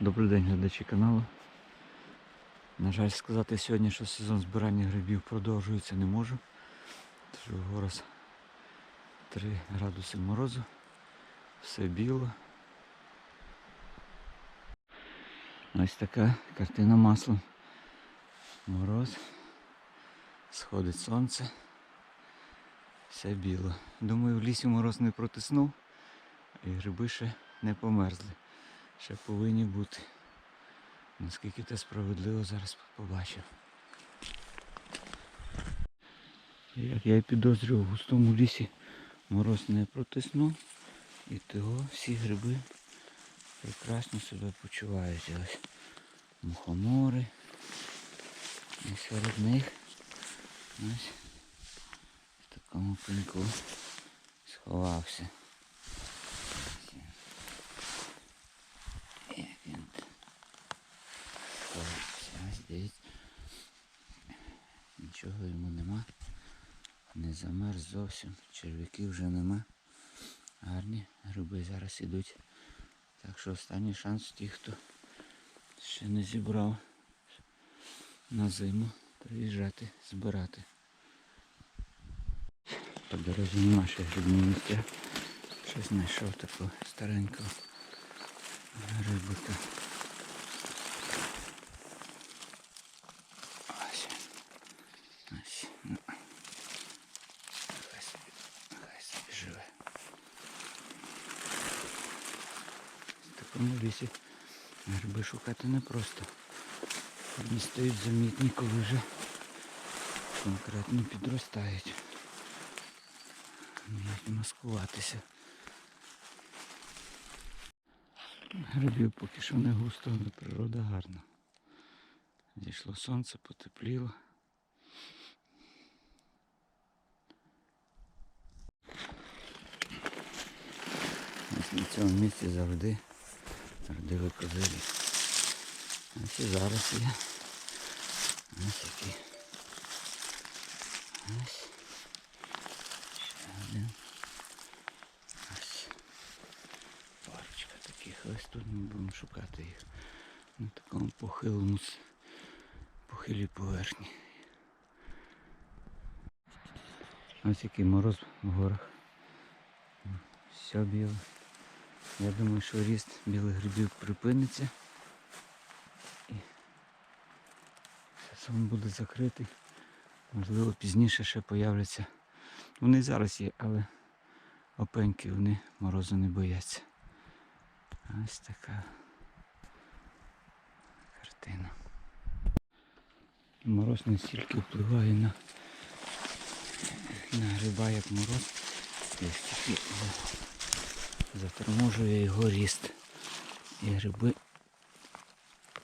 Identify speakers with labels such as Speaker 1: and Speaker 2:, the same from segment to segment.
Speaker 1: Добрий день, глядачі каналу. На жаль, сказати сьогодні, що сезон збирання грибів продовжується, не можу. Тому що зараз 3 градуси морозу, все біло. Ось така картина маслом. Мороз, сходить сонце, все біло. Думаю, в лісі мороз не протиснув і гриби ще не померзли. Ще повинні бути. Наскільки це справедливо, зараз побачив. Як я і підозрював, в густому лісі мороз не протиснув і того всі гриби прекрасно себе почувають. Ось мухомори. І серед них ось в такому пеньку сховався. Як він сховався. Ось дивіться. Нічого йому нема. Не замерз зовсім. Черв'яків вже нема. Гарні гриби зараз ідуть. Так що останній шанс ті, хто ще не зібрав на зиму, приїжджати, збирати. По дорозі нема ще грибні місця. Щось знайшов такого старенького грибика. В лісі гриби шукати непросто. Вони стають замітні, коли вже конкретно підростають. Вміють маскуватися. Грибів поки що не густо, але природа гарна. Зійшло сонце, потепліло. Ось на цьому місці завжди родили козирі. Ось і зараз є. Ось які. Ось. Ще один. Ось. Парочка таких. Ось тут ми будемо шукати їх. На такому похилому похилій поверхні. Ось який мороз в горах. Все біле. Я думаю, що ріст білих грибів припиниться. І сезон буде закритий. Можливо, пізніше ще появляться. Вони зараз є, але опеньки вони морозу не бояться. Ось така картина. Мороз не стільки впливає на, на гриба, як мороз. І стільки за- заторможує його ріст. І гриби.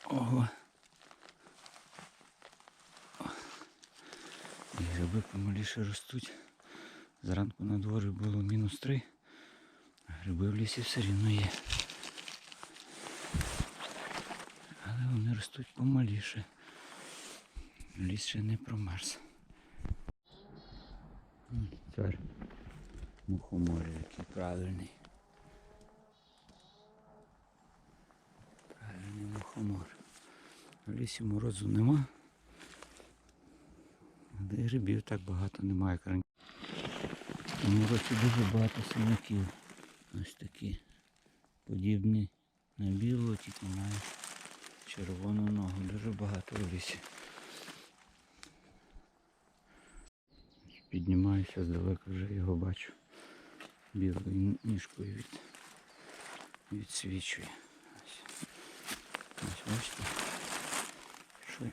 Speaker 1: Ого. І гриби помаліше ростуть. Зранку на дворі було мінус 3, а гриби в лісі все рівно є. Але вони ростуть помаліше. Ліс ще не промерз. М, Цар мухомор, який правильний. Правильний. В лісі морозу нема. Де грибів так багато немає. як раніше. В році дуже багато синяків. Ось такі. Подібні на білу, тільки має червону ногу. Дуже багато в лісі. Піднімаюся здалека, вже його бачу. Білою ніжкою від, відсвічує. Ось. Що,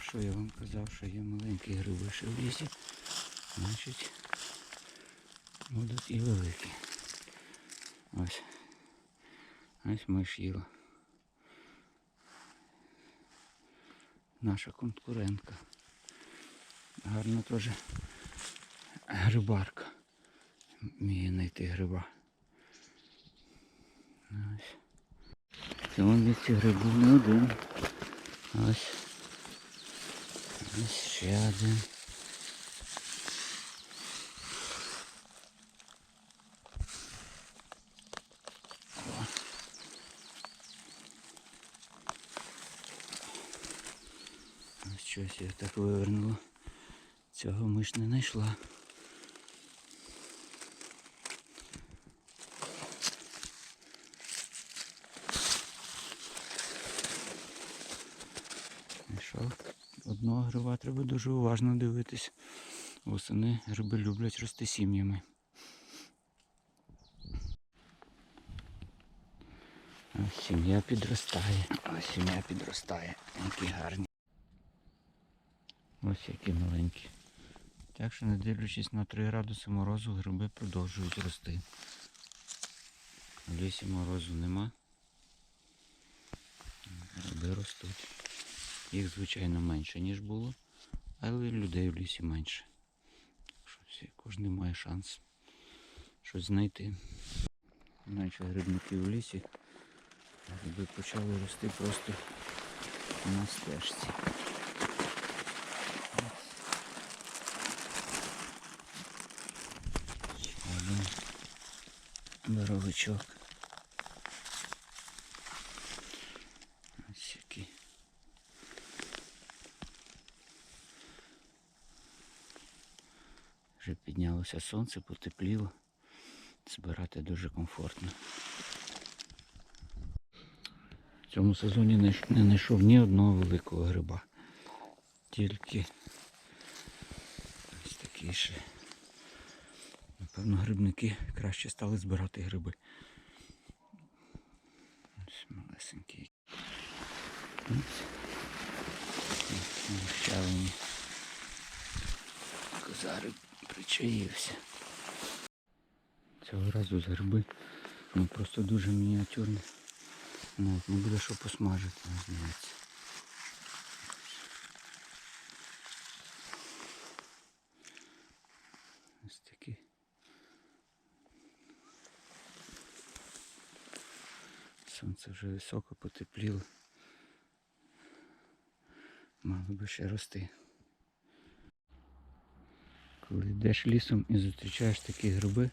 Speaker 1: що я вам казав, що є маленькі гриби ще в лісі, значить будуть і великі. Ось. Ось миш їла. Наша конкурентка. Гарна теж грибарка. Вміє знайти гриба. Ось. В цьому місці грибів не ну, один. Ось. Ось ще один. Ось Щось я так вивернула. Цього миш не знайшла. Знайшов одного гриба треба дуже уважно дивитись. Восени гриби люблять рости сім'ями. Сім'я підростає. Сім'я підростає. Які гарні. Ось які маленькі. Так що, не дивлячись на 3 градуси морозу, гриби продовжують рости. В лісі морозу нема. Гриби ростуть. Їх, звичайно, менше, ніж було, але людей в лісі менше. Кожен має шанс щось знайти. Наче грибники в лісі. Гриби почали рости просто на стежці. Ще. Ось який. Вже піднялося сонце, потепліло. Збирати дуже комфортно. В цьому сезоні не знайшов ні одного великого гриба. Тільки ось такі ще. Напевно, грибники краще стали збирати гриби. Ось малесенький. Ось. Щавлені. Козарик причаївся. Цього разу з. Ну просто дуже мініатюрні. Навіть не буде що посмажити, здається. Ось такі. Сонце вже високо потепліло. Мало би ще рости. Коли йдеш лісом і зустрічаєш такі гриби,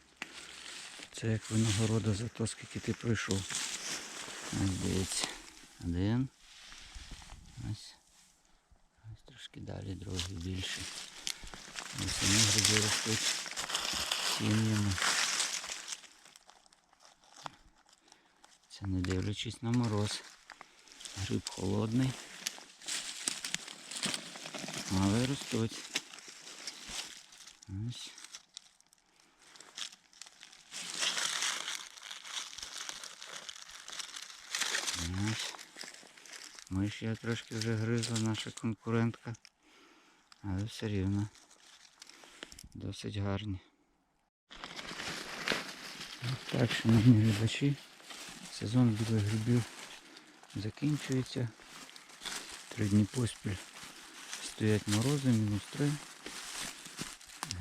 Speaker 1: це як винагорода за те, скільки ти пройшов. Ось дивіться. Один. Ось. Ось трошки далі, другий більший. Ось самі гриби ростуть сім'ями. Це не дивлячись на мороз. Гриб холодний. Але ростуть. Ось. Ось. Миш я трошки вже гризла наша конкурентка, але все рівно досить гарні. Ось так, шановні глядачі, сезон білих грибів закінчується. Три дні поспіль стоять морози, мінус три.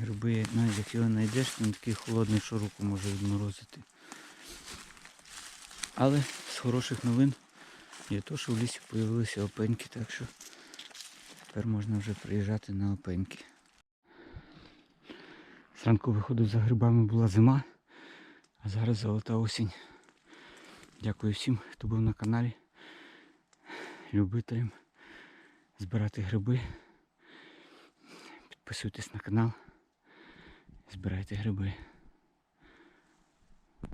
Speaker 1: Гриби, навіть як його знайдеш, він такий холодний, що руку може відморозити. Але з хороших новин є то, що в лісі з'явилися опеньки, так що тепер можна вже приїжджати на опеньки. Зранку виходив за грибами була зима, а зараз золота осінь. Дякую всім, хто був на каналі. Любителям збирати гриби. Підписуйтесь на канал. Збирайте гриби.